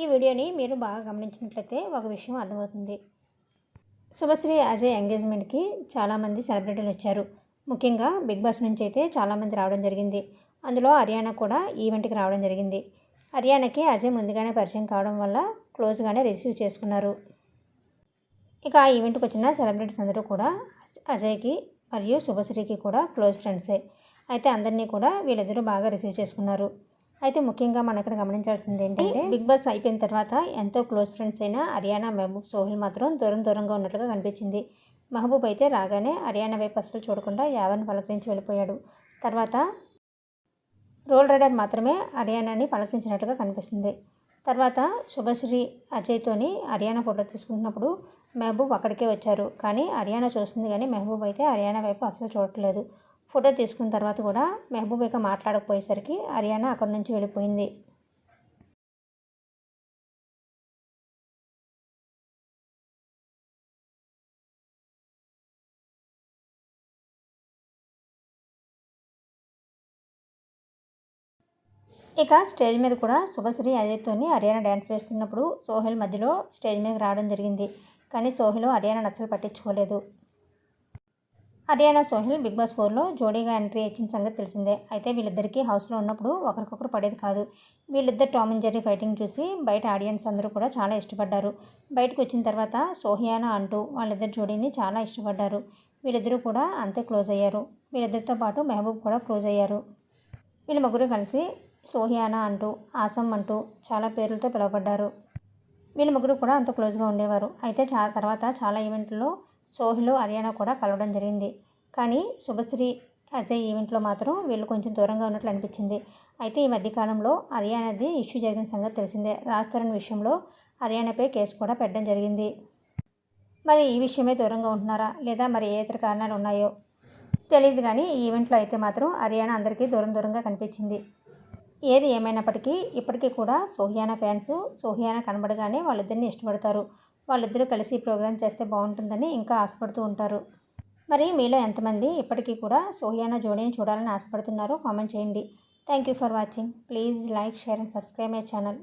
ఈ వీడియోని మీరు బాగా గమనించినట్లయితే ఒక విషయం అర్థమవుతుంది. శుభశ్రీ అజయ్ ఎంగేజ్మెంట్కి చాలామంది సెలబ్రిటీలు వచ్చారు. ముఖ్యంగా బిగ్ బాస్ నుంచి అయితే చాలామంది రావడం జరిగింది. అందులో హర్యానా కూడా ఈవెంట్కి రావడం జరిగింది. హర్యానాకి అజయ్ ముందుగానే పరిచయం కావడం వల్ల క్లోజ్గానే రిసీవ్ చేసుకున్నారు. ఇక ఆ ఈవెంట్కి వచ్చిన సెలబ్రిటీస్ అందరూ కూడా అజయ్కి మరియు శుభశ్రీకి కూడా క్లోజ్ ఫ్రెండ్సే. అయితే అందరినీ కూడా వీళ్ళిద్దరూ బాగా రిసీవ్ చేసుకున్నారు. అయితే ముఖ్యంగా మనం ఇక్కడ గమనించాల్సింది ఏంటంటే బిగ్ బాస్ అయిపోయిన తర్వాత ఎంతో క్లోజ్ ఫ్రెండ్స్ అయిన హర్యానా మహబూబ్ సోహిల్ మాత్రం దూరం దూరంగా ఉన్నట్లుగా కనిపించింది. మహబూబ్ అయితే రాగానే హర్యానా వైపు అసలు చూడకుండా యావన్ పలకరించి వెళ్ళిపోయాడు. తర్వాత రోల్ రైడర్ మాత్రమే హర్యానాని పలకరించినట్టుగా కనిపిస్తుంది. తర్వాత శుభశ్రీ అజయ్తోని హర్యానా ఫోటో తీసుకుంటున్నప్పుడు మహబూబ్ అక్కడికే వచ్చారు. కానీ హర్యానా చూస్తుంది కానీ మహబూబ్ అయితే హర్యానా వైపు అసలు చూడట్లేదు. ఫోటో తీసుకున్న తర్వాత కూడా మహబూబ్ ఇక మాట్లాడకపోయేసరికి హర్యానా అక్కడి నుంచి వెళ్ళిపోయింది. ఇక స్టేజ్ మీద కూడా శుభశ్రీ అజయ్తోని హర్యానా డ్యాన్స్ వేస్తున్నప్పుడు సోహెల్ మధ్యలో స్టేజ్ మీదకి రావడం జరిగింది. కానీ సోహెల్ హర్యానా నచ్చలు పట్టించుకోలేదు. హర్యానా సోహెల్ బిగ్ బాస్ ఫోర్లో జోడీగా ఎంట్రీ ఇచ్చిన సంగతి తెలిసిందే. అయితే వీళ్ళిద్దరికీ హౌస్లో ఉన్నప్పుడు ఒకరికొకరు పడేది కాదు. వీళ్ళిద్దరు టామ్ అండ్ జెర్రీ ఫైటింగ్ చూసి బయట ఆడియన్స్ అందరూ కూడా చాలా ఇష్టపడ్డారు. బయటకు వచ్చిన తర్వాత సోహియానా అంటూ వాళ్ళిద్దరు జోడీని చాలా ఇష్టపడ్డారు. వీళ్ళిద్దరూ కూడా అంతే క్లోజ్ అయ్యారు. వీళ్ళిద్దరితో పాటు మెహబూబ్ కూడా క్లోజ్ అయ్యారు. వీళ్ళ ముగ్గురు కలిసి సోహియానా అంటూ ఆసం అంటూ చాలా పేర్లతో పిలువబడ్డారు. వీళ్ళ ముగ్గురు కూడా అంత క్లోజ్గా ఉండేవారు. అయితే చా తర్వాత చాలా ఈవెంట్లో సోహిలు హర్యానా కూడా కలవడం జరిగింది. కానీ శుభశ్రీ అజయ్ ఈవెంట్లో మాత్రం వీళ్ళు కొంచెం దూరంగా ఉన్నట్లు అనిపించింది. అయితే ఈ మధ్యకాలంలో హర్యానాది ఇష్యూ జరిగిన సంగతి తెలిసిందే. రాజ్ తరుణ్ విషయంలో హర్యానాపై కేసు కూడా పెట్టడం జరిగింది. మరి ఈ విషయమే దూరంగా ఉంటున్నారా? లేదా మరి ఏ ఇతర కారణాలు ఉన్నాయో? తెలియదు కానీ ఈ ఈవెంట్లో అయితే మాత్రం హర్యానా అందరికీ దూరం దూరంగా కనిపించింది. ఏది ఏమైనప్పటికీ ఇప్పటికీ కూడా సోహియానా ఫ్యాన్స్ సోహియానా కనబడగానే వాళ్ళిద్దరిని ఇష్టపడతారు. వాళ్ళిద్దరూ కలిసి ప్రోగ్రామ్ చేస్తే బాగుంటుందని ఇంకా ఆశపడుతూ ఉంటారు. మరి మీలో ఎంతమంది ఇప్పటికీ కూడా సోయానా జోడీని చూడాలని ఆశపడుతున్నారో కామెంట్ చేయండి. Thank you for watching. Please like share and subscribe my channel.